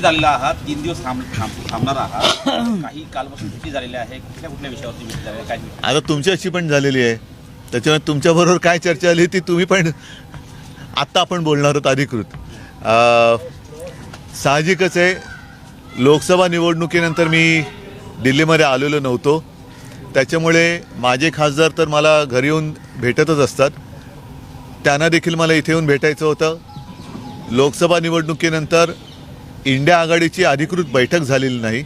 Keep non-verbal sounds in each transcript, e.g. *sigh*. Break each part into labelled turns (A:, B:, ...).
A: दिल्लीत आलेला आहात तीन दिवस थांब थांब- थांबणार आहात. *coughs* काही कालपासून भेटी झालेल्या आहे. कुठल्या कुठल्या विषयावरती भेटी काय
B: आता तुमच्याशी पण झालेली आहे. त्याच्यामुळे तुमच्याबरोबर काय चर्चा झाली ती तुम्ही पण *laughs* आत्ता आपण बोलणार आहोत अधिकृत. अं, साहजिकच आहे लोकसभा निवडणुकीनंतर मी दिल्लीमध्ये आलेलो नव्हतो. त्याच्यामुळे माझे खासदार तर मला घरी येऊन भेटतच असतात. त्यांना देखील मला इथे येऊन भेटायचं होतं. लोकसभा निवडणुकीनंतर इंडिया आघाडीची अधिकृत बैठक झालेली नाही.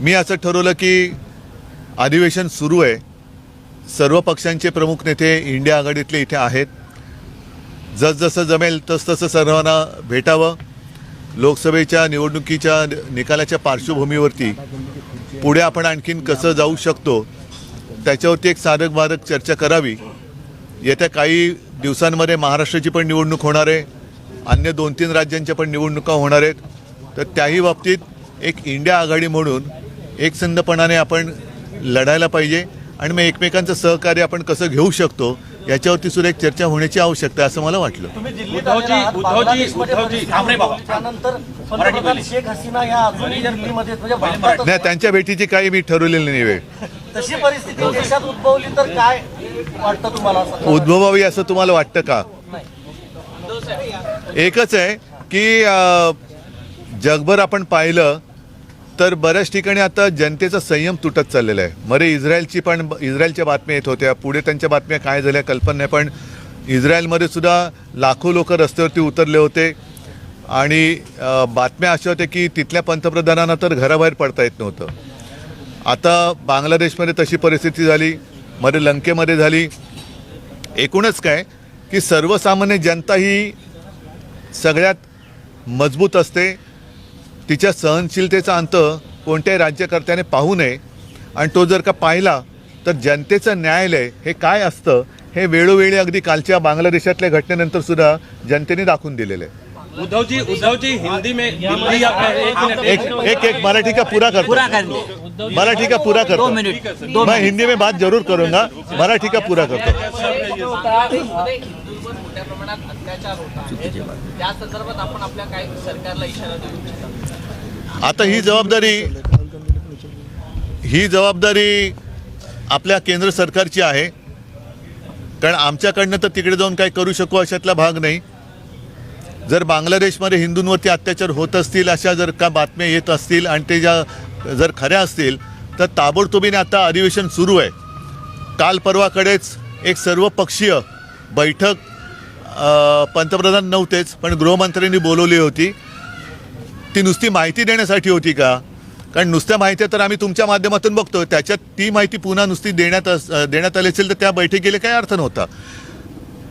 B: मी असं ठरवलं की अधिवेशन सुरू आहे. सर्व पक्षांचे प्रमुख नेते इंडिया आघाडीतले इथे आहेत. जसजसं जमेल तसतसं सर्वांना भेटावं. लोकसभेच्या निवडणुकीच्या निकालाच्या पार्श्वभूमीवरती पुढे आपण आणखीन कसं जाऊ शकतो त्याच्यावरती एक साधक बाधक चर्चा करावी. येत्या काही दिवसांमध्ये महाराष्ट्राची पण निवडणूक होणार आहे. अन्य दोन तीन राज्यांच्या पण निवडणुका होणार आहेत. तर त्याही बाबतीत एक इंडिया आघाडी म्हणून एकसंधपणाने आपण लढायला पाहिजे आणि मग एकमेकांचं सहकार्य आपण कसं घेऊ शकतो याच्यावरती सुद्धा एक चर्चा होण्याची आवश्यकता आहे असं मला वाटलं.
C: म्हणजे
B: नाही त्यांच्या भेटीची काही मी ठरवलेली नाही वेळ
C: तशी परिस्थिती देशात उद्भवली तर काय वाटतं तुम्हाला असं?
B: उद्भवावी असं तुम्हाला वाटतं का? एकच आहे की जगभर आपण पाहिलं तर बऱ्याच ठिकाणी आता जनतेचा संयम तुटत चाललेला आहे. मरे इस्रायलची पण इस्रायलच्या बातम्या येत होत्या पुढे त्यांच्या बातम्या काय झाल्या कल्पना नाही पण इस्रायलमध्ये सुद्धा लाखो लोक रस्त्यावरती उतरले होते. आणि बातम्या अशा होत्या की तिथल्या पंतप्रधानांना तर घराबाहेर पडता येत नव्हतं. आता बांगलादेशमध्ये तशी परिस्थिती झाली मध्ये लंकेमध्ये झाली. एकूणच काय की सर्वसामान्य जनता ही सगळ्यात मजबूत असते. तिच्या सहनशीलतेचा अंत कोणत्याही राज्यकर्त्याने पाहू नये. आणि तो जर का पाहिला तर जनतेचं न्यायालय हे काय असतं हे वेळोवेळी अगदी कालच्या बांगलादेशातल्या घटनेनंतर सुद्धा जनतेने दाखवून दिलेलं आहे.
A: उद्धवजी उद्धवजी हिंदी में दिल्ली एक मिनट
B: एक एक मराठी का पूरा करतो?
D: पूरा कर
B: मराठी का पूरा करतो?
D: दो मिनट
B: मैं हिंदी में बात जरूर करूंगा मराठी का पूरा करतो.
E: मोठ्या प्रमाणात अत्याचार होत आहेत. त्या संदर्भात आपण आपल्या काय सरकारला इशारा देऊ इच्छिता.
B: आता ही जबाबदारी ही जबाबदारी आपल्या केंद्र सरकारची आहे. कारण आमच्याकडनं तर तिकडे जाऊन काय करू शकू अशातला भाग नाही. जर बांगलादेशमध्ये हिंदूंवरती अत्याचार होत असतील अशा जर का बातम्या येत असतील आणि ते ज्या जर खऱ्या असतील तर ताबडतोबीने आता अधिवेशन सुरू आहे. काल परवाकडेच एक सर्वपक्षीय बैठक पंतप्रधान नव्हतेच पण गृहमंत्र्यांनी बोलवली होती. ती नुसती माहिती देण्यासाठी होती का? कारण नुसत्या माहित्या तर आम्ही तुमच्या माध्यमातून बघतो त्याच्यात ती माहिती पुन्हा नुसती देण्यात अस- देण्यात आली असेल तर त्या बैठकीला काय अर्थ नव्हता.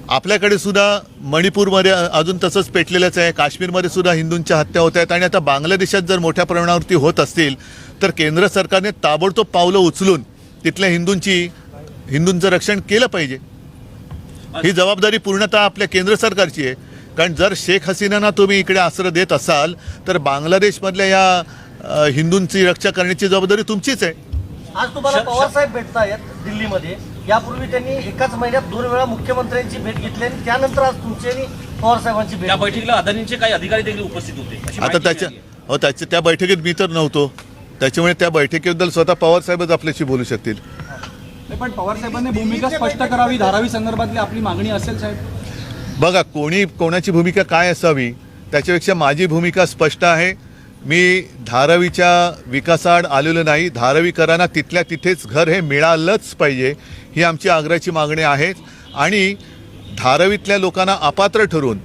B: आपल्याकडे सुद्धा मणिपूरमध्ये अजून तसंच पेटलेलंच आहे. काश्मीरमध्ये सुद्धा हिंदूंच्या हत्या होत आहेत. आणि आता बांगलादेशात जर मोठ्या प्रमाणावरती होत असतील तर केंद्र सरकारने ताबडतोब पावलं उचलून तिथल्या हिंदूंची हिंदूंचं रक्षण केलं पाहिजे. ही जबाबदारी पूर्णतः आपल्या केंद्र सरकारची आहे. कारण जर शेख हसीनांना तुम्ही इकडे आश्रय देत असाल तर बांगलादेशमधल्या या हिंदूंची रक्षा करण्याची जबाबदारी तुमचीच आहे.
C: आज तुम्हाला पवार साहेब भेटतायत दिल्लीमध्ये. यापूर्वी त्यांनी एकाच महिन्यात दोन वेळा मुख्यमंत्र्यांची भेट घेतली आणि त्यानंतर आज तुमची आणि पवार साहेबांची भेट
A: त्या. बैठकीला अदानीचे काही अधिकारी देखील उपस्थित होते.
B: आता त्याच्या. हो त्याच्या त्या बैठकीत मी तर नव्हतो. त्याच्यामुळे त्या बैठकीबद्दल स्वतः पवार साहेबच आपल्याशी बोलू शकतील.
F: पण पवार साहेबांनी भूमिका स्पष्ट करावी धारावी संदर्भातली आपली मागणी असेल साहेब.
B: बघा कोणी कोणाची भूमिका काय असावी त्याच्यापेक्षा माझी भूमिका स्पष्ट आहे. मी धारावीच्या विकासाआड आलेलो नाही. धारावीकरांना तिथल्या तिथेच घर हे मिळालंच पाहिजे ही आमची आग्रहाची मागणी आहे. आणि धारावीतल्या लोकांना अपात्र ठरून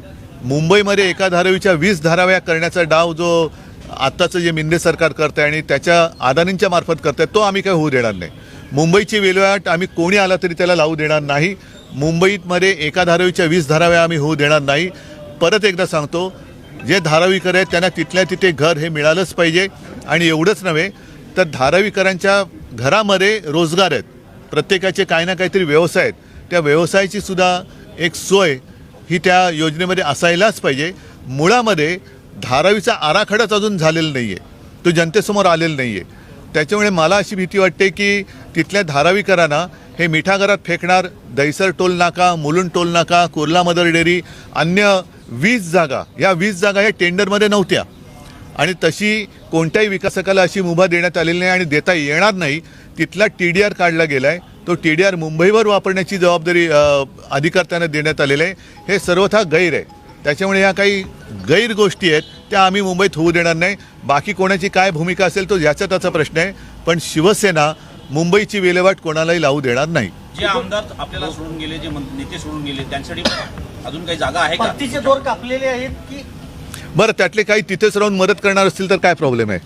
B: मुंबईमध्ये एका धारावीच्या वीस धाराव्या करण्याचा डाव जो आत्ताचं जे मिंदे सरकार करत आहे आणि त्याच्या अदानींच्या मार्फत करत आहे तो आम्ही काही होऊ देणार नाही. मुंबईची विल्हेवाट आम्ही कोणी आला तरी त्याला लावू देणार नाही. मुंबईमध्ये एका धारावीच्या वीस धाराव्या आम्ही होऊ देणार नाही. परत एकदा सांगतो जे धारावीकर आहेत त्यांना तिथल्या तिथे घर हे मिळालंच पाहिजे. आणि एवढंच नव्हे तर धारावीकरांच्या घरामध्ये रोजगार आहेत. प्रत्येकाचे काही ना काहीतरी व्यवसाय आहेत. त्या व्यवसायाची सुद्धा एक सोय ही त्या योजनेमध्ये असायलाच पाहिजे. मुळामध्ये धारावीचा आराखडाच अजून झालेला नाही आहे तो जनतेसमोर आलेला नाही आहे त्याच्यामुळे मला अशी भीती वाटते की तिथल्या धारावीकरांना हे मिठागरात फेकणार दहिसर टोल नाका मुलुंड टोल नाका कुर्ला मदर डेअरी अन्य वीस जागा या वीस जागा या टेंडरमध्ये नव्हत्या. आणि तशी कोणत्याही विकासकाला अशी मुभा देण्यात आलेली नाही आणि देता येणार नाही तिथला टी डी आर काढला गेला आहे तो टी डी आर मुंबईवर वापरण्याची जबाबदारी अधिकार त्यांना देण्यात आलेले आहे. हे सर्वथा गैर आहे. त्याच्यामुळे ह्या काही गैर गोष्टी आहेत त्या आम्ही मुंबईत होऊ देणार नाही. बाकी कोणाची काय भूमिका असेल तो याचा त्याचा प्रश्न आहे. पण शिवसेना मुंबईची विल्हेवाट कोणालाही लावू देणार नाही.
A: जे आमदार आपल्याला सोडून गेले जे मं- नेते सोडून गेले त्यांच्यासाठी अजून काही जागा आहे का?
C: पत्तीचे दोर कापलेले आहेत की
B: बरं त्यातले काही तिथेच राहून मदत करणार असतील तर काय प्रॉब्लेम आहे?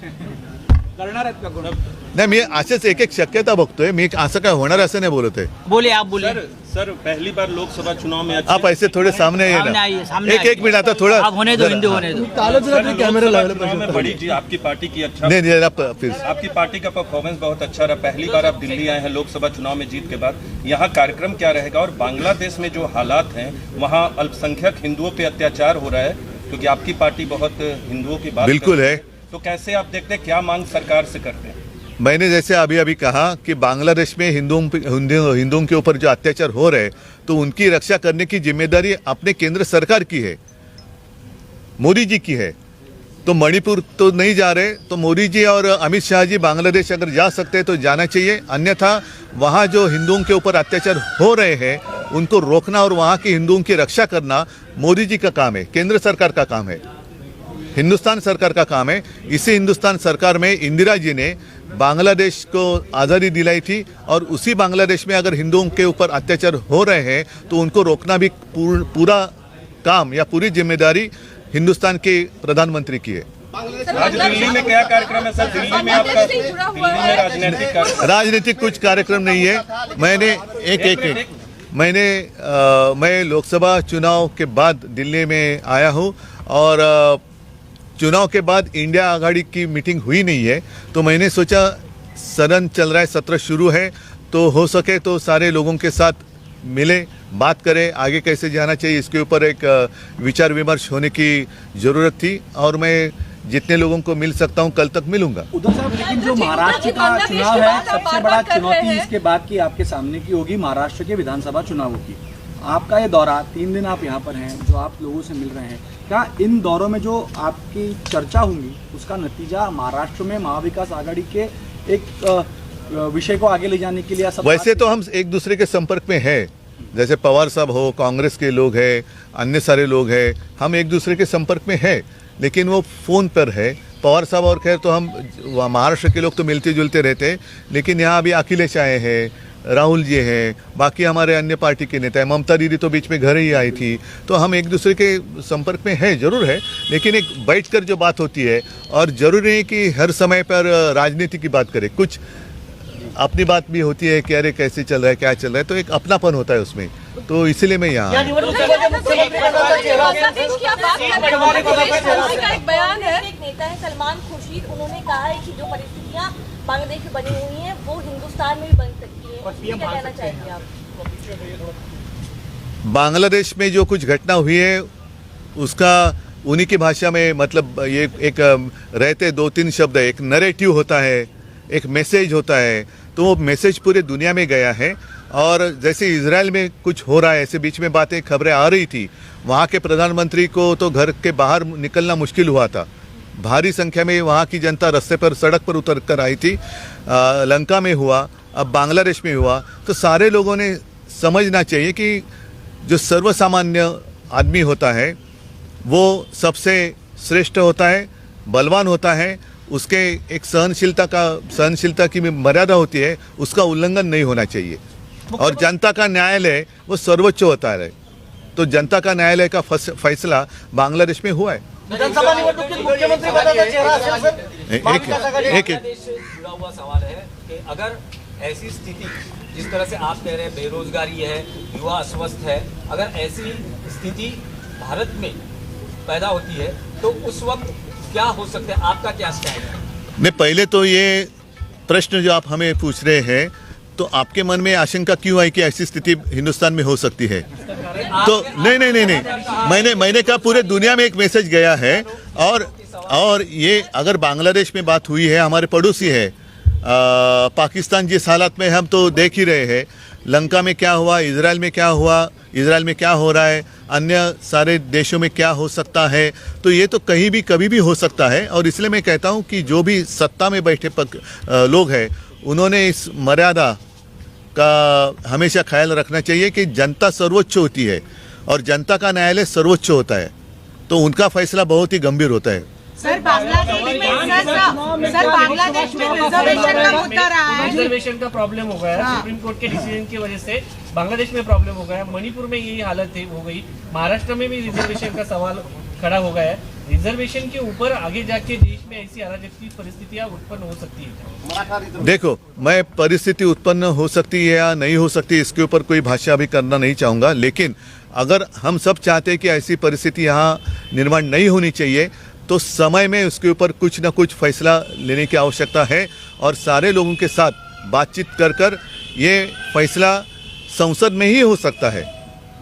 F: करणार आहेत का कोण?
B: नाही मी असेच एक एक शक्यता बघतोय. मी असं काय होणार असं नाही बोलत आहे.
E: बोलिए आप बोलिए
D: सर सर पहली बार लोकसभा चुनाव में अच्छे
B: आप ऐसे थोडे सामने
E: आइए
B: ना।
E: सामने
B: एक एक मिनिट आता थोडं
E: आप होने दो हिंदी होने दो।
D: कैमरे चुनाव में बड़ी जी आपकी पार्टी की अच्छा
B: नहीं नहीं जरा प्लीज़
D: आपकी पार्टी का परफॉर्मेंस बहुत अच्छा रहा। पहली बार आप दिल्ली आए हैं लोकसभा चुनाव में जीत के बाद। यहाँ कार्यक्रम क्या रहेगा? और बांग्लादेश में जो हालात हैं वहाँ अल्पसंख्यक हिंदुओं पे अत्याचार हो रहा है क्योंकि आपकी पार्टी बहुत हिंदुओं की बात
B: बिल्कुल है।
D: तो कैसे आप देखते हैं, क्या मांग सरकार से करते हैं?
B: मैंने जैसे अभी अभी कहा कि बांग्लादेश में हिंदुओं हिंदुओं के ऊपर जो अत्याचार हो रहे तो उनकी रक्षा करने की ज़िम्मेदारी अपने केंद्र सरकार की है, मोदी जी की है। तो मणिपुर तो नहीं जा रहे तो मोदी जी और अमित शाह जी बांग्लादेश अगर जा सकते हैं तो जाना चाहिए। अन्यथा वहाँ जो हिंदुओं के ऊपर अत्याचार हो रहे हैं, उनको रोकना और वहाँ के हिंदुओं की रक्षा करना मोदी जी का काम है, केंद्र सरकार का काम है। हिंदुस्तान सरकार का काम है। इसी हिंदुस्तान सरकार में इंदिरा जी ने बांग्लादेश को आज़ादी दिलाई थी और उसी बांग्लादेश में अगर हिंदुओं के ऊपर अत्याचार हो रहे हैं तो उनको रोकना भी पूर, पूरा काम या पूरी ज़िम्मेदारी हिंदुस्तान के प्रधानमंत्री की है।
D: आज दिल्ली में क्या कार्यक्रम है सर? दिल्ली में आपका दिल्ली में राजनीतिक
B: राजनीतिक कुछ कार्यक्रम नहीं है। मैंने एक एक एक। मैंने अ, मैं लोकसभा चुनाव के बाद दिल्ली में आया हूँ और अ, चुनाव के बाद इंडिया आघाड़ी की मीटिंग हुई नहीं है तो मैंने सोचा सदन चल रहा है सत्र शुरू है तो हो सके तो सारे लोगों के साथ मिले बात करें आगे कैसे जाना चाहिए इसके ऊपर एक विचार विमर्श होने की ज़रूरत थी और मैं जितने लोगों को मिल सकता हूँ कल तक मिलूँगा।
F: उद्धव साहब लेकिन जो महाराष्ट्र का चुनाव है सबसे बड़ा चुनौती इसके बाद की आपके सामने की होगी महाराष्ट्र के विधानसभा चुनावों की। आपका ये दौरा, तीन दिन आप यहाँ पर हैं, जो आप लोगों से मिल रहे हैं, क्या इन दौरों में जो आपकी चर्चा होंगी, उसका नतीजा महाराष्ट्र में महाविकास आघाड़ी के एक विषय को आगे ले जाने के लिए
B: वैसे तो हम एक दूसरे के संपर्क में है। जैसे पवार साहब हो, कांग्रेस के लोग हैं, अन्य सारे लोग हैं, हम एक दूसरे के संपर्क में है, लेकिन वो फ़ोन पर है। पवार साहब और खैर तो हम महाराष्ट्र के लोग तो मिलते जुलते रहते हैं, लेकिन यहाँ अभी अखिलेश आए हैं राहुल जी हैं, बाकी हमारे अन्य पार्टी के नेता हैं। ममता दीदी तो बीच में घर ही आई थी। तो हम एक दूसरे के संपर्क में हैं, ज़रूर है, लेकिन एक बैठकर जो बात होती है, और ज़रूरी नहीं कि हर समय पर राजनीति की बात करें। कुछ अपनी बात भी होती है कि अरे कैसे चल रहा है, क्या चल रहा है तो एक अपनापन होता है उसमें। तो इसीलिए मैं यहाँ
G: हैं है
H: है सलमान खुर्शीद, उन्होंने कहा है कि जो परिस्थितियाँ बांग्लादेश में बनी हुई हैं, वो हिंदुस्तान में भी बन सकती
B: बांग्लादेश में जो कुछ घटना हुई है उसका उन्हीं की भाषा में मतलब ये एक रहते दो तीन शब्द है। एक नरेटिव होता है एक मैसेज होता है। तो वो मैसेज पूरे दुनिया में गया है। और जैसे इसराइल में कुछ हो रहा है ऐसे बीच में बातें खबरें आ रही थी वहाँ के प्रधानमंत्री को तो घर के बाहर निकलना मुश्किल हुआ था। भारी संख्या में वहाँ की जनता रस्ते पर सड़क पर उतर कर आई थी। अ, लंका में हुआ अब बांग्लादेश में हुआ। तो सारे लोगों ने समझना चाहिए कि जो सर्वसामान्य आदमी होता है वो सबसे श्रेष्ठ होता है बलवान होता है। उसके एक सहनशीलता का सहनशीलता की मर्यादा होती है उसका उल्लंघन नहीं होना चाहिए। और जनता का न्यायालय वो सर्वोच्च होता है। तो जनता का न्यायालय का फस- फैसला बांग्लादेश में हुआ है।
C: विधानसभा निवडणुकीत मुख्यमंत्री पदाचा चेहरा असेल सर
B: एक
C: महाविकास आघाडी
I: जुड़ा हुआ सवाल है कि अगर ऐसी स्थिति जिस तरह से आप कह रहे हैं बेरोजगारी है युवा अस्वस्थ है अगर ऐसी स्थिति भारत में पैदा होती है तो उस वक्त क्या हो सकता है? आपका क्या स्टैंड है?
B: नहीं पहले तो ये प्रश्न जो आप हमें पूछ रहे हैं तो आपके मन में आशंका क्यों आई कि ऐसी स्थिति हिंदुस्तान में हो सकती है? तो नहीं नहीं नहीं नहीं। मैंने मैंने कहा पूरे दुनिया में एक मैसेज गया है और और ये अगर बांग्लादेश में बात हुई है हमारे पड़ोसी है अ, पाकिस्तान जिस हालत में हम तो देख ही रहे हैं। लंका में क्या हुआ इसराइल में क्या हुआ इसराइल में क्या हो रहा है अन्य सारे देशों में क्या हो सकता है तो ये तो कहीं भी कभी भी हो सकता है। और इसलिए मैं कहता हूँ कि जो भी सत्ता में बैठे पक, अ, लोग हैं उन्होंने इस मर्यादा का हमेशा ख्याल रखना चाहिए कि जनता सर्वोच्च होती है और जनता का न्यायालय सर्वोच्च होता है। तो उनका फैसला बहुत ही गंभीर होता है।
G: सर बांग्लादेश में सर सर- सर बांग्लादेश में रिजर्वेशन का मुद्दा रहा है।
E: रिजर्वेशन का प्रॉब्लम हो गया है। सुप्रीम कोर्ट के डिसीजन की वजह से बांग्लादेश में प्रॉब्लम हो गया है। मणिपुर में यही हालत है हो गई। महाराष्ट्र में भी रिजर्वेशन का सवाल खड़ा हो गया है। रिजर्वेशन के ऊपर आगे जाके देश में ऐसी उत्पन्न हो सकती है।
B: देखो, मैं परिस्थिति उत्पन्न हो सकती है या नहीं हो सकती, इसके ऊपर कोई भाषा अभी करना नहीं चाहूँगा, लेकिन अगर हम सब चाहते हैं कि ऐसी परिस्थिति यहाँ निर्माण नहीं होनी चाहिए तो समय में उसके ऊपर कुछ ना कुछ फैसला लेने की आवश्यकता है और सारे लोगों के साथ बातचीत कर कर ये फैसला संसद में ही हो सकता है।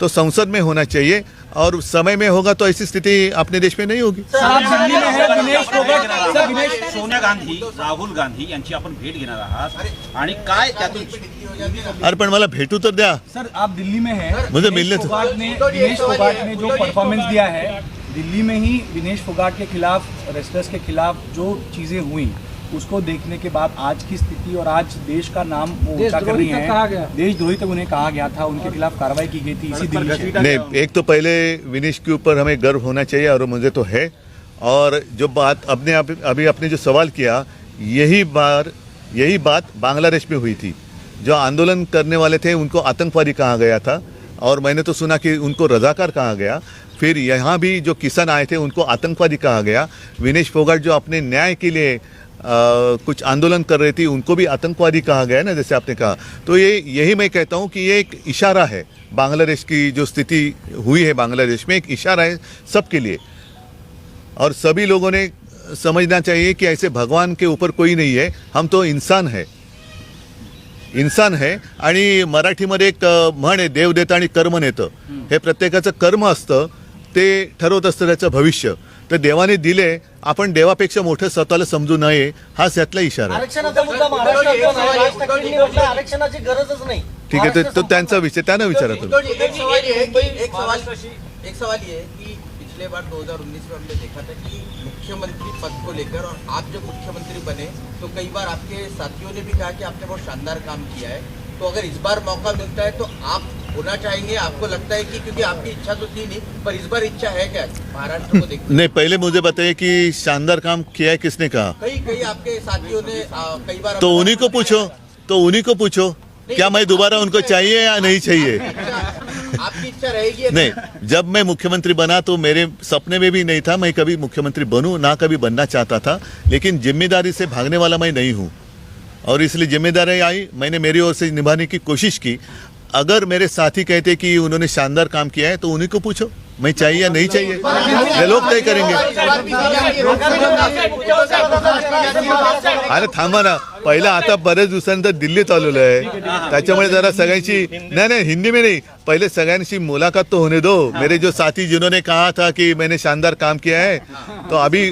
B: तो संसद में होना चाहिए और समय में होगा तो ऐसी स्थिति अपने देश में नहीं होगी।
F: सर आप दिल्ली में हैं विनेश फोगाट सर विनेश
A: सोनिया गांधी राहुल गांधी यांची आपण भेट घेणार आहात. आणि काय त्यातून
B: अरे पण मला भेटू तर द्या.
F: सर आप दिल्ली में है।
B: मुझे मिलने तो-
F: फोगाट ने फोगाट ने जो परफॉर्मेंस दिया है दिल्ली में ही दिनेश फोगाट के खिलाफ रेस्लर्स के खिलाफ जो चीज़ें हुई उसको देखने के बाद आज की स्थिति और आज देश का नाम वो ऊँचा कर रही है। देशद्रोही तक उन्हें कहा गया था उनके खिलाफ कार्रवाई की गई थी इसी से।
B: नहीं एक तो पहले विनेश के ऊपर हमें गर्व होना चाहिए और मुझे तो है। और जो बात अपने आप अभी आपने जो सवाल किया यही बार यही बात बांग्लादेश में हुई थी। जो आंदोलन करने वाले थे उनको आतंकवादी कहा गया था और मैंने तो सुना कि उनको रजाकार कहा गया। फिर यहाँ भी जो किसान आए थे उनको आतंकवादी कहा गया। विनेश फोगाट जो अपने न्याय के लिए कुछ आंदोलन कर रही थी उनको भी आतंकवादी कहा गया ना जैसे आपने कहा। तो ये यही मैं कहता हूँ कि ये एक इशारा है बांग्लादेश की जो स्थिति हुई है बांग्लादेश में एक इशारा है सबके लिए। और सभी लोगों ने समझना चाहिए कि ऐसे भगवान के ऊपर कोई नहीं है हम तो इंसान है। इंसान आहे आणि मराठीमध्ये एक म्हण आहे देव देतं आणि कर्म नेतं। हे प्रत्येकाचं कर्म असतं ते ठरवत असतं त्याचं भविष्य। तर देवाने दिले आपण देवापेक्षा मोठं स्वतःला समजू नये हाच यातला इशारा
C: आरक्षणाचा मुद्दा महाराष्ट्रात आरक्षणाची गरजच नाही.
B: ठीक आहे ते- तो त्यांचा विषय त्यांना विचारा तुम्ही.
J: एक सवाल ये है कि एक सवाल एक सवाल ये है कि पिछले बार 2019 में हमने देखा था कि मुख्यमंत्री पद को लेकर और आप जब मुख्यमंत्री बने तो कई बार आपके साथियों ने भी कहा कि आपने बहुत शानदार काम किया है। तो अगर इस बार मौका मिलता है तो आप होना चाहेंगे आपको लगता है कि क्योंकि आपकी इच्छा तो थी नहीं पर इस बार इच्छा है क्या? महाराष्ट्र को देखते
B: नहीं पहले मुझे बताइए कि शानदार काम किया है किसने कहा?
J: कई कई आपके साथियों ने कई बार
B: तो उन्हीं को पूछो तो उन्हीं को पूछो क्या मैं दोबारा उनको चाहिए या नहीं चाहिए?
J: आपकी इच्छा रहेगी
B: नहीं जब मैं मुख्यमंत्री बना तो मेरे सपने में भी नहीं था मैं कभी मुख्यमंत्री बनूं ना कभी बनना चाहता था लेकिन ज़िम्मेदारी से भागने वाला मैं नहीं हूँ। और इसलिए ज़िम्मेदारी आई। मैंने मेरी ओर से निभाने की कोशिश की। अगर मेरे साथी कहते कि उन्होंने शानदार काम किया है तो उन्हीं को पूछो, मैं चाहिए या नहीं चाहिए? ये लोग तय करेंगे। अरे थांबा ना, पहिला आता बरेच दिवसानंतर दिल्लीत आलेलो त्याच्यामुळे जरा सगळ्यांची नाही नाही, हिंदी में नहीं. पहले सगळ्यांशी मुलाकात तो होने दो. मेरे जो साथी जिन्होंने कहा था कि मैंने शानदार काम किया है तो अभी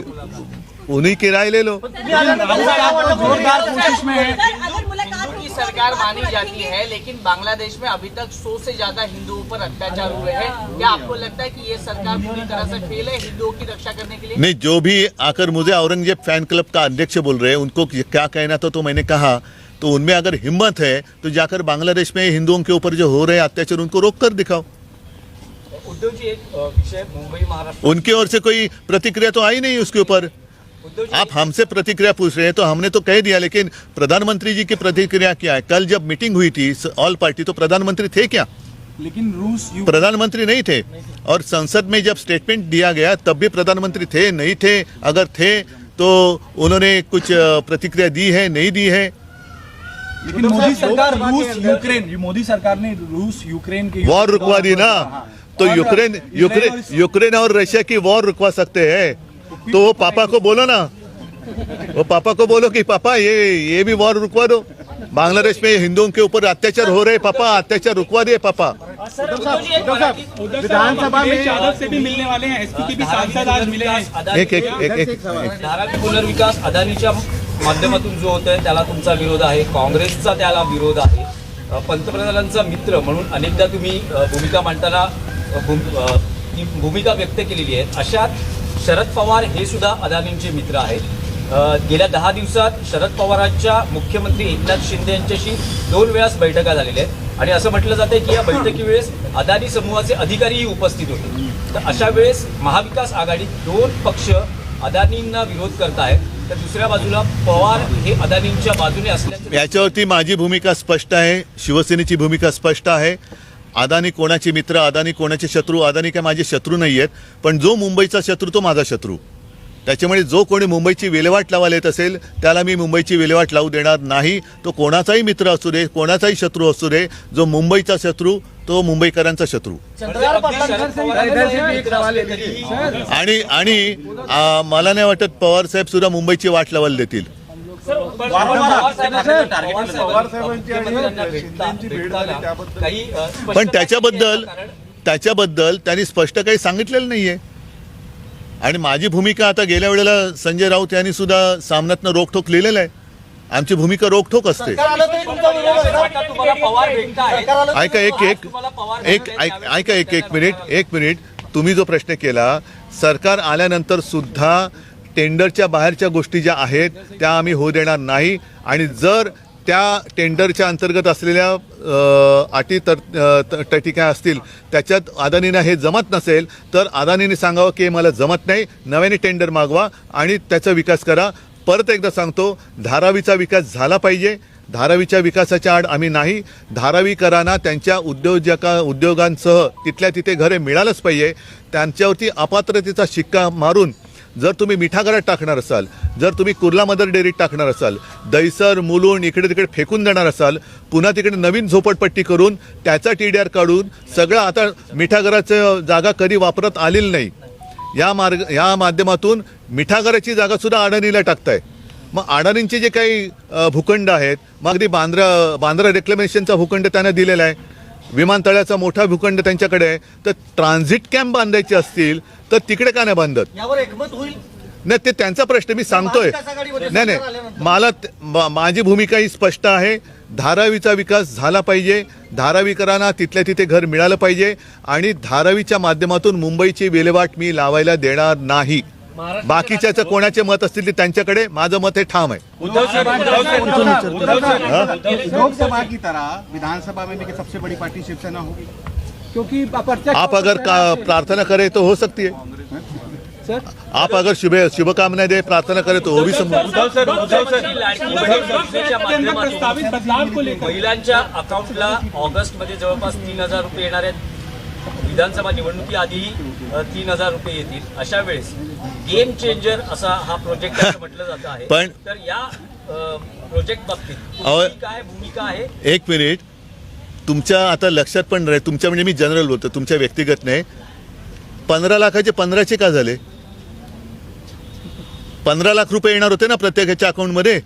B: उन्हीं की राय ले लो।
F: जोरदार कोशिश में है।
E: सरकार मानी जाती है। लेकिन बांग्लादेश में अभी तक सौ से ज़्यादा हिंदुओं पर अत्याचार हुए हैं। क्या आपको लगता है कि ये सरकार पूरी तरह से फेल है हिंदुओं की रक्षा करने के लिए?
B: नहीं जो भी आकर मुझे औरंगज़ेब फ़ैन क्लब का अध्यक्ष बोल रहे हैं उनको क्या कहना था तो मैंने कहा तो उनमें अगर हिम्मत है तो जाकर बांग्लादेश में हिंदुओं के ऊपर जो हो रहे अत्याचार उनको रोक कर दिखाओ।
I: उद्धव जी एक विषय मुंबई महाराष्ट्र।
B: उनकी ओर से कोई प्रतिक्रिया तो आई नहीं उसके ऊपर। आप हमसे प्रतिक्रिया पूछ रहे हैं तो हमने तो कह दिया लेकिन प्रधानमंत्री जी की प्रतिक्रिया क्या है? कल जब मीटिंग हुई थी ऑल पार्टी तो प्रधानमंत्री थे क्या?
F: लेकिन रूस
B: प्रधानमंत्री नहीं थे। और संसद में जब स्टेटमेंट दिया गया तब भी प्रधानमंत्री थे नहीं थे अगर थे तो उन्होंने कुछ प्रतिक्रिया दी है नहीं दी है?
F: लेकिन मोदी सरकार रूस यूक्रेन मोदी सरकार ने रूस यूक्रेन की
B: वॉर रुकवा दी ना। तो यूक्रेन यूक्रेन यूक्रेन और रशिया की वॉर रुकवा सकते हैं। तो वो पापा को बोलो ना। वो पापा को बोलो कि पापा ये ये भी वॉर रुकवा दो। बांग्लादेश में हिंदुओं के ऊपर अत्याचार हो रहे पापा अत्याचार रुकवा दिए पापा।
F: विधानसभा में यादव से भी मिलने वाले हैं एसपी के भी सांसद आज मिले हैं।
B: एक एक एक एक,
I: धारावी पुनर्विकास अदानीच्या माध्यमातून जो होत आहे त्याला तुमचा विरोध आहे काँग्रेसचा त्याला विरोध आहे. पंतप्रधानांचा मित्र म्हणून अनेकदा तुम्ही भूमिका मांडताना भूमिका व्यक्त केलेली आहे. अशात शरद पवार हे सुद्धा अदानींचे मित्र आहेत. गेल्या दहा दिवसात शरद पवारांच्या मुख्यमंत्री एकनाथ शिंदे यांच्याशी दोन वेळास बैठका झालेल्या आहेत. आणि असं म्हटलं जातं की या बैठकीवेळेस अदानी समूहाचे अधिकारीही उपस्थित होते. तर अशा वेळेस महाविकास आघाडीत दोन पक्ष अदानींना विरोध करत आहेत तर दुसऱ्या बाजूला पवार हे अदानींच्या बाजूने असल्याचं
B: याच्यावरती माझी भूमिका स्पष्ट आहे. शिवसेनेची भूमिका स्पष्ट आहे. अदानी कोणाचे मित्र अदानी कोणाचे शत्रू अदानी काय माझे शत्रू नाही आहेत पण जो मुंबईचा शत्रू तो माझा शत्रू. त्याच्यामुळे जो कोणी मुंबईची विल्हेवाट लावायला येत असेल त्याला मी मुंबईची विल्हेवाट लावू देणार नाही. तो कोणाचाही मित्र असू दे कोणाचाही शत्रू असू दे जो मुंबईचा शत्रू तो मुंबईकरांचा शत्रू.
I: मित्र
B: आणि आणि मला नाही वाटत पवार साहेब सुद्धा मुंबईची वाट लावायला देतील. पण त्याच्याबद्दल त्याच्याबद्दल त्यांनी स्पष्ट काही सांगितलेलं नाहीये. आणि माझी भूमिका आता गेल्या वेळेला संजय राऊत यांनी सुद्धा सामन्यातनं रोखठोक लिहिलेलं आहे. आमची भूमिका रोखठोक असते. ऐका एक एक ऐक- एक एक मिनिट एक मिनिट. तुम्ही जो प्रश्न केला सरकार आल्यानंतर सुद्धा टेंडरच्या बाहेरच्या गोष्टी ज्या आहेत त्या आम्ही होऊ देणार नाही. आणि जर त्या टेंडरच्या अंतर्गत असलेल्या अटी तर अ, असतील त्याच्यात अदानीनं हे जमत नसेल तर अदानीने सांगावं की हे मला जमत नाही नव्याने टेंडर मागवा आणि त्याचा विकास करा. परत एकदा सांगतो धारावीचा विकास झाला पाहिजे. धारावीच्या विकासाच्या आड आम्ही नाही. धारावीकरांना त्यांच्या उद्योजका उद्योगांसह तिथल्या तिथे घरे मिळालंच पाहिजे. त्यांच्यावरती अपात्रतेचा शिक्का मारून जर तुम्ही मिठागरात टाकणार असाल जर तुम्ही कुर्ला मदर डेअरीत टाकणार असाल दैसर मुलुंड इकडे तिकडे फेकून देणार असाल पुन्हा तिकडे नवीन झोपडपट्टी करून त्याचा टी डी आर काढून सगळं आता मिठागराचं जागा कधी वापरत आलेली नाही. या मार्ग या माध्यमातून मिठागराची जागासुद्धा अडाणीला टाकताय. मग अडाणींचे जे काही भूखंड आहेत मग अगदी बांद्रा बांद्रा रेक्लेमेशनचा भूखंड त्यांना दिलेला आहे. विमानतळाचा मोठा भूखंड त्यांच्याकडे आहे. तर ट्रान्झिट कॅम्प बांधायचे असतील तर तिकडे का नाही बांधत?
C: यावर एकमत होईल?
B: नाही ते त्यांचा प्रश्न मी सांगतोय. नाही नाही. मला माझी भूमिका ही स्पष्ट आहे. धारावीचा विकास झाला पाहिजे. धारावीकरांना तिथल्या तिथे घर मिळालं पाहिजे. आणि धारावीच्या माध्यमातून मुंबईची विल्हेवाट मी लावायला देणार नाही. बाकीच्याचं कोणाचे मत असतील ते त्यांच्याकडे? माझं मत हे ठाम आहे.
K: लोकसभा की तरह विधानसभा में भी सबसे बड़ी पार्टी शिवसेना होगी
F: क्योंकि
B: आप अगर प्रार्थना करें तो हो सकती है।
F: सर?
B: आप अगर शुभ शुभकामनाएं दे प्रार्थना करें तो वो भी संभव
I: महिलांच्या अकाउंटला ऑगस्टमध्ये जवळपास तीन हजार रुपये येणार आहेत. विधानसभा निवडणुकी आधीही अ, तीन हजार रुपये येतील. अशा वेळेस गेम चेंजर असा हा प्रोजेक्ट म्हटलं जात आहे.
B: पण-
I: तर या प्रोजेक्ट बाबतीत काय भूमिका आहे?
B: एक मिनिट तुमच्या आता लक्षात पण राहील. तुमच्या म्हणजे मी जनरल बोलतो तुमच्या व्यक्तिगत नाही. पंधरा लाखाचे पंधराचे का झाले? पंधरा लाख रुपये येणार होते ना प्रत्येकाच्या अकाउंटमध्ये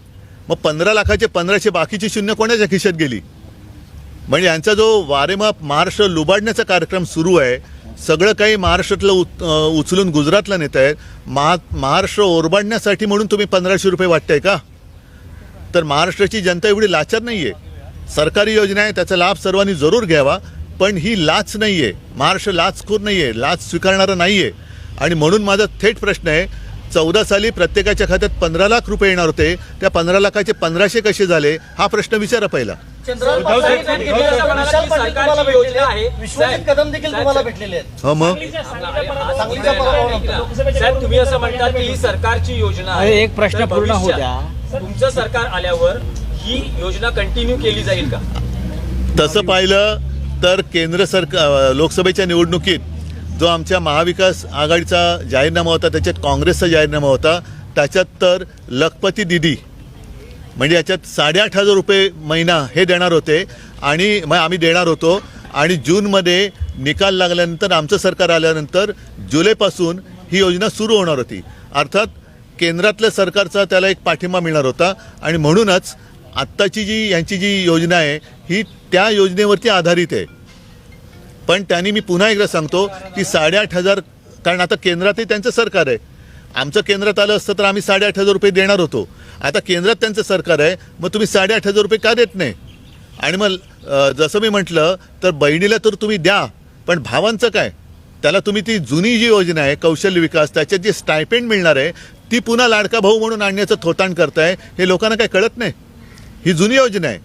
B: मग पंधरा लाखाचे पंधराशे बाकीची शून्य कोणाच्या खिशात गेली? म्हणजे यांचा जो वारेमाप महाराष्ट्र लुबाडण्याचा कार्यक्रम सुरू आहे सगळं काही महाराष्ट्रातलं उत- उचलून गुजरातला नेत आहेत. महा महाराष्ट्र ओरबाडण्यासाठी म्हणून तुम्ही पंधराशे रुपये वाटताय का? तर महाराष्ट्राची जनता एवढी लाचार नाही आहे सरकारी योजना आहे त्याचा लाभ सर्वांनी जरूर घ्यावा पण ही लाच नाही आहे महाराष्ट्र लाचखोर नाही आहे लाच स्वीकारणारा नाही आहे आणि म्हणून माझा थेट प्रश्न आहे चौदा साली प्रत्येकाच्या खात्यात पंधरा लाख रुपये येणार होते त्या पंधरा लाखाचे पंधराशे कसे झाले? हा प्रश्न विचारा पहिला.
C: चंद्रकांत
A: उद्धव साहेब-
C: पाटलांनी
A: उद्धव साहेब
C: विशाल
I: म्हणाले की
C: पाटील तुम्हाला
I: सरकारची
C: भेटलेले
I: योजना आहे.
C: आहेत. विश्वजित कदम देखील
I: साहेब-
C: तुम्हाला भेटलेले आहेत.
B: हो मग.
I: साहेब तुम्ही असं म्हणतात की ही सरकारची योजना आहे.
F: एक प्रश्न
I: तर
F: पूर्ण होऊ
I: भविष्यात तुमचं सरकार आल्यावर ही योजना कंटिन्यू केली जाईल का?
B: तसं पाहिलं तर केंद्र सरकार लोकसभेच्या निवडणुकीत जो आमच्या महाविकास आघाडीचा जाहीरनामा होता त्याच्यात काँग्रेसचा जाहीरनामा होता त्याच्यात तर लखपती दिदी म्हणजे याच्यात साडेआठ हजार रुपये महिना हे देणार होते आणि मग आम्ही देणार होतो. आणि जूनमध्ये निकाल लागल्यानंतर आमचं सरकार आल्यानंतर जुलैपासून ही योजना सुरू होणार होती. अर्थात केंद्रातल्या सरकारचा त्याला एक पाठिंबा मिळणार होता. आणि म्हणूनच आत्ताची जी यांची जी योजना आहे ही त्या योजनेवरती आधारित आहे. पण त्यांनी मी पुन्हा एकदा सांगतो की साडेआठ हजार कारण आता केंद्रातही त्यांचं सरकार आहे. आमचं केंद्रात आलं असतं तर आम्ही साडेआठ हजार रुपये देणार होतो. आता केंद्रात त्यांचं सरकार आहे मग तुम्ही साडेआठ हजार रुपये का देत नाही? आणि मग जसं मी म्हटलं तर बहिणीला तर तुम्ही द्या पण भावांचं काय? त्याला तुम्ही ती जुनी जी योजना आहे कौशल्य विकास त्याच्यात जे स्टायपेंड मिळणार आहे ती पुन्हा लाडका भाऊ म्हणून आणण्याचं थोतांड करताय हे लोकांना काय कळत नाही? ही जुनी योजना आहे.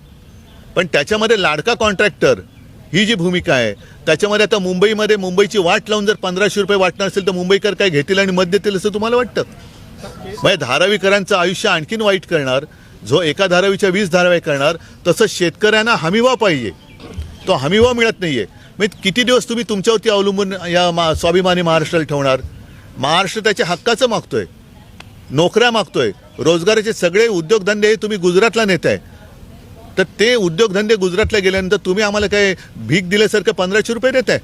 B: पण त्याच्यामध्ये लाडका कॉन्ट्रॅक्टर ही जी भूमिका आहे त्याच्यामध्ये आता मुंबईमध्ये मुंबईची वाट लावून जर पंधराशे रुपये वाटणार असेल तर मुंबईकर काय घेतील आणि मत देतील असं तुम्हाला वाटतं? म्हणजे धारावीकरांचं आयुष्य आणखीन वाईट करणार जो एका धारावीच्या वीस धाराव्या करणार तसं शेतकऱ्यांना हमीभाव पाहिजे. तो हमीभाव मिळत नाहीये. म्हणजे किती दिवस तुम्ही तुमच्यावरती अवलंबून या मा स्वाभिमानी महाराष्ट्राला ठेवणार? महाराष्ट्र त्याच्या हक्काचं मागतोय. नोकऱ्या मागतोय. रोजगाराचे सगळे उद्योगधंदे हे तुम्ही गुजरातला नेताय. तर ते उद्योगधंदे गुजरातला गेल्यानंतर तुम्ही आम्हाला काय भीक दिल्यासारखं पंधराशे रुपये देत आहे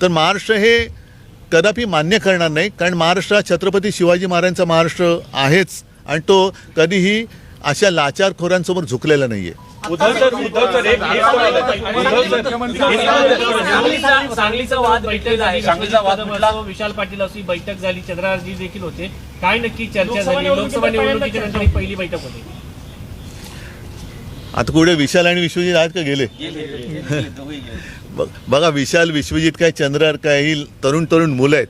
B: तर महाराष्ट्र हे कदापि मान्य करणार नाही कारण महाराष्ट्र हा छत्रपती शिवाजी महाराजांचा महाराष्ट्र आहेच आणि तो कधीही अशा लाचारखोरांसमोर झुकलेला नाही आहे?
D: आहे.
E: सांगलीचा वाद बैठक झाली.
I: सांगलीचा वाद?
E: असो, विशाल पाटील अशी बैठक झाली. चंद्रराजी देखील होते. काय नक्की चर्चा झाली? लोकसभा निवडणुकीच्या नंतर पहिली बैठक होती.
B: आता कुठे विशाल आणि विश्वजित आहेत का गेले. *laughs* बघ- विशाल विश्वजित काय चंद्रहार काय ही तरुण तरुण मुलं आहेत.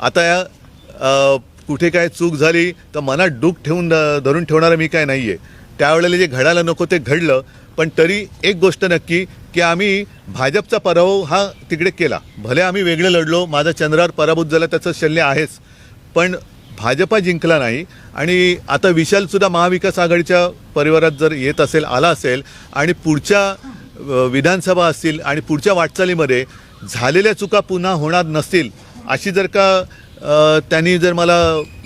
B: आता या कुठे काय चूक झाली तर मनात डूक ठेवून धरून ठेवणारा मी काय नाही आहे त्यावेळेला जे घडायला नको ते घडलं पण तरी एक गोष्ट नक्की की आम्ही भाजपचा पराभव हा तिकडे केला. भले आम्ही वेगळे लढलो माझा चंद्रहार पराभूत झाला त्याचं शल्य आहेच. पण भाजपा जिंकला नाही आणि आता विशालसुद्धा महाविकास आघाडीच्या परिवारात जर येत असेल आला असेल आणि पुढच्या विधानसभा असतील आणि पुढच्या वाटचालीमध्ये झालेल्या चुका पुन्हा होणार नसतील अशी जर का त्यांनी जर मला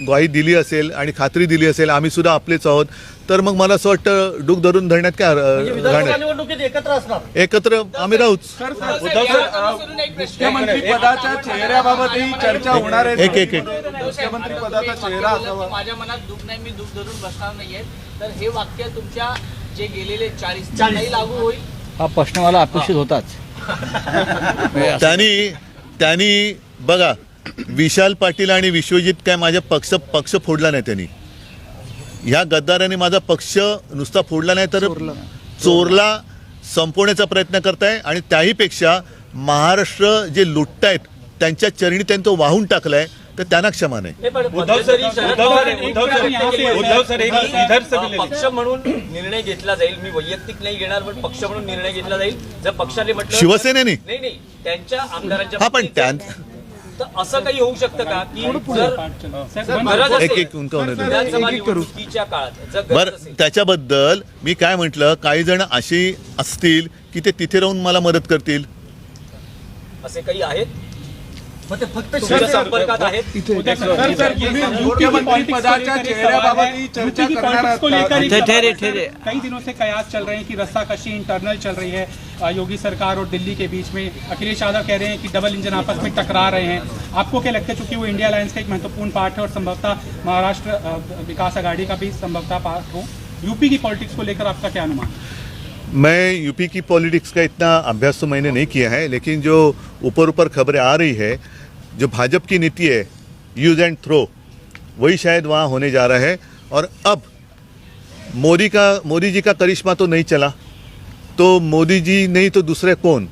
B: ग्वाही दिली असेल आणि खात्री दिली असेल आम्ही सुद्धा आपलेच आहोत तर मग मला असं वाटतं डूक धरून धरण्यात काय
C: म्हणजे एकत्र
B: एकत्र आम्ही राहूच.
D: उद्धव सर
F: मुख्यमंत्री पदाच्या चेहऱ्याबाबतही चर्चा होणार आहे.
B: एक एक एक.
F: मुख्यमंत्री पदाचा चेहरा असावा.
L: माझ्या मनात दुःख नाही मी दुःख धरून बसणार नाहीये. तर हे वाक्य तुमच्या जे गेलेले चाळीस नाही लागू होईल.
F: हा प्रश्न मला अपेक्षित होताच. *laughs*
B: त्यांनी त्यांनी बघा विशाल पाटील आणि विश्वजित काय माझ्या पक्ष पक्ष फोडला नाही त्यांनी. ह्या गद्दाराने माझा पक्ष नुसता फोडला नाही तर चोरला. संपवण्याचा प्रयत्न करताय आणि त्याहीपेक्षा महाराष्ट्र जे लुटतायत त्यांच्या चरणी त्यांनी तो वाहून टाकलाय तर त्यांना क्षमा नाही
D: उद्धव सर उद्धव सर
I: पक्ष म्हणून निर्णय घेतला जाईल. मी वैयक्तिक नाही घेणार पण पक्ष म्हणून निर्णय घेतला जाईल. जर पक्षाने म्हटलं
B: शिवसेनेने?
I: नाही नाही. त्यांच्या आमदारांच्या
B: हा पण
I: असं काही होऊ शकतं का? की
B: एक एक बरं त्याच्याबद्दल मी काय म्हटलं काही जण अशी असतील की ते तिथे राहून मला मदत करतील.
I: असे काही आहेत?
C: मग ते फक्त
I: आहेत.
M: कई दिनों से कयास चल रहे हैं कि रस्साकशी इंटरनल चल रही है। योगी सरकार और दिल्ली के बीच में अखिलेश यादव कह रहे हैं कि डबल इंजन आपस में टकरा रहे हैं। आपको क्या लगता है चूँकि वो इंडिया अलायंस का एक महत्वपूर्ण पार्ट है और संभवतः महाराष्ट्र विकास आघाड़ी का भी संभवतः पार्ट हो यूपी की पॉलिटिक्स को लेकर आपका क्या अनुमान
B: मैं यूपी की पॉलिटिक्स का इतना अभ्यास तो मैंने नहीं किया है लेकिन जो ऊपर ऊपर खबरें आ रही है जो भाजपा की नीति है यूज़ एंड थ्रो वही शायद वहाँ होने जा रहा है। और अब मोदी का, मोदी जी का करिश्मा तो नहीं चला। तो मोदी जी नहीं तो दूसरे कौन?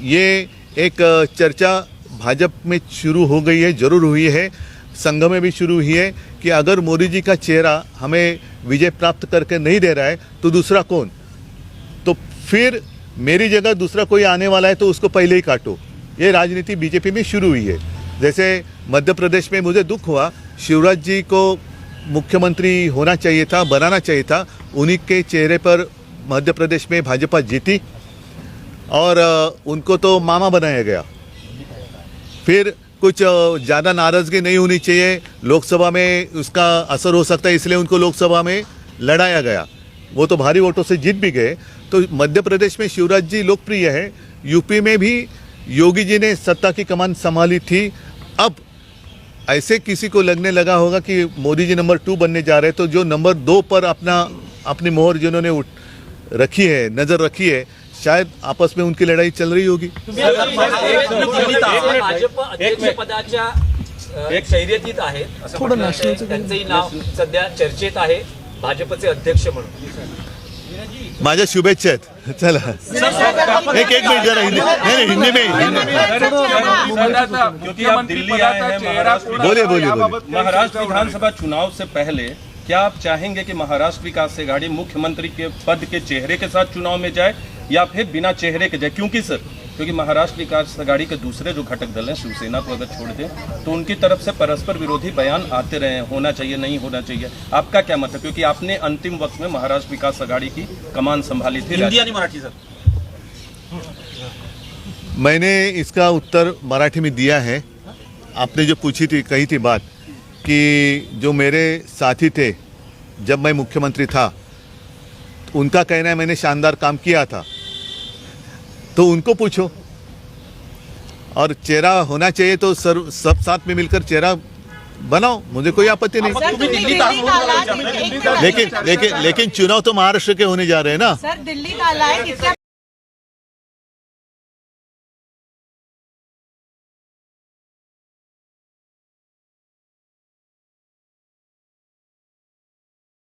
B: ये एक चर्चा भाजपा में शुरू हो गई है, ज़रूर हुई है। संघ में भी शुरू हुई है कि अगर मोदी जी का चेहरा हमें विजय प्राप्त करके नहीं दे रहा है तो दूसरा कौन? तो फिर मेरी जगह दूसरा कोई आने वाला है तो उसको पहले ही काटो। ये राजनीति बीजेपी में शुरू हुई है। जैसे मध्य प्रदेश में मुझे दुख हुआ, शिवराज जी को मुख्यमंत्री होना चाहिए था, बनाना चाहिए था, उन्हीं के चेहरे पर मध्य प्रदेश में भाजपा जीती और उनको तो मामा बनाया गया। फिर कुछ ज़्यादा नाराज़गी नहीं होनी चाहिए, लोकसभा में उसका असर हो सकता है, इसलिए उनको लोकसभा में लड़ाया गया। वो तो भारी वोटों से जीत भी गए। तो मध्य प्रदेश में शिवराज जी लोकप्रिय है, यूपी में भी योगी जी ने सत्ता की कमान संभाली थी अब ऐसे किसी को लगने लगा होगा कि मोदी जी नंबर टू बनने जा रहे तो जो नंबर दो पर अपना अपनी मोहर जिन्होंने रखी है नज़र रखी है शायद आपस में उनकी लड़ाई चल रही होगी
D: एक-
I: शैर्यतीत आहे असं त्यांचंही नाव सध्या चर्चेत आहे भाजपचे अध्यक्ष म्हणून
B: माझ्या शुभेच्छा आहेत. चला. एक एक मिनिट जरा हिंदी नाही नाही, हिंदी में
D: क्योंकि आप महाराष्ट्र
B: बोलिए बोलिए बोलिए.
D: महाराष्ट्र विधानसभा चुनाव से पहले क्या आप चाहेंगे कि महाराष्ट्र विकास से गाड़ी मुख्यमंत्री के पद के चेहरे के साथ चुनाव में जाए या फिर बिना चेहरे के जाए? क्योंकि सर क्योंकि महाराष्ट्र विकास आघाड़ी के दूसरे जो घटक दल हैं शिवसेना को अगर छोड़ दें तो उनकी तरफ़ से परस्पर विरोधी बयान आते रहे होना चाहिए नहीं होना चाहिए। आपका क्या मत है? क्योंकि आपने अंतिम वक्त में महाराष्ट्र विकास आघाड़ी की कमान संभाली थी।
A: मराठी सर।
B: मैंने इसका उत्तर मराठी में दिया है। आपने जो पूछी थी कही थी बात कि जो मेरे साथी थे जब मैं मुख्यमंत्री था उनका कहना है मैंने शानदार काम किया था। तो उनको पूछो। और चेहरा होना चाहिए तो सर सब साथ में मिलकर चेहरा बनाओ मुझे कोई आपत्ति
G: सर
B: नहीं
G: एक-
B: लेकिन लेकिन लेकिन चुनाव तो महाराष्ट्र के होने जा रहे हैं ना।
G: सर दिल्ली इतक्या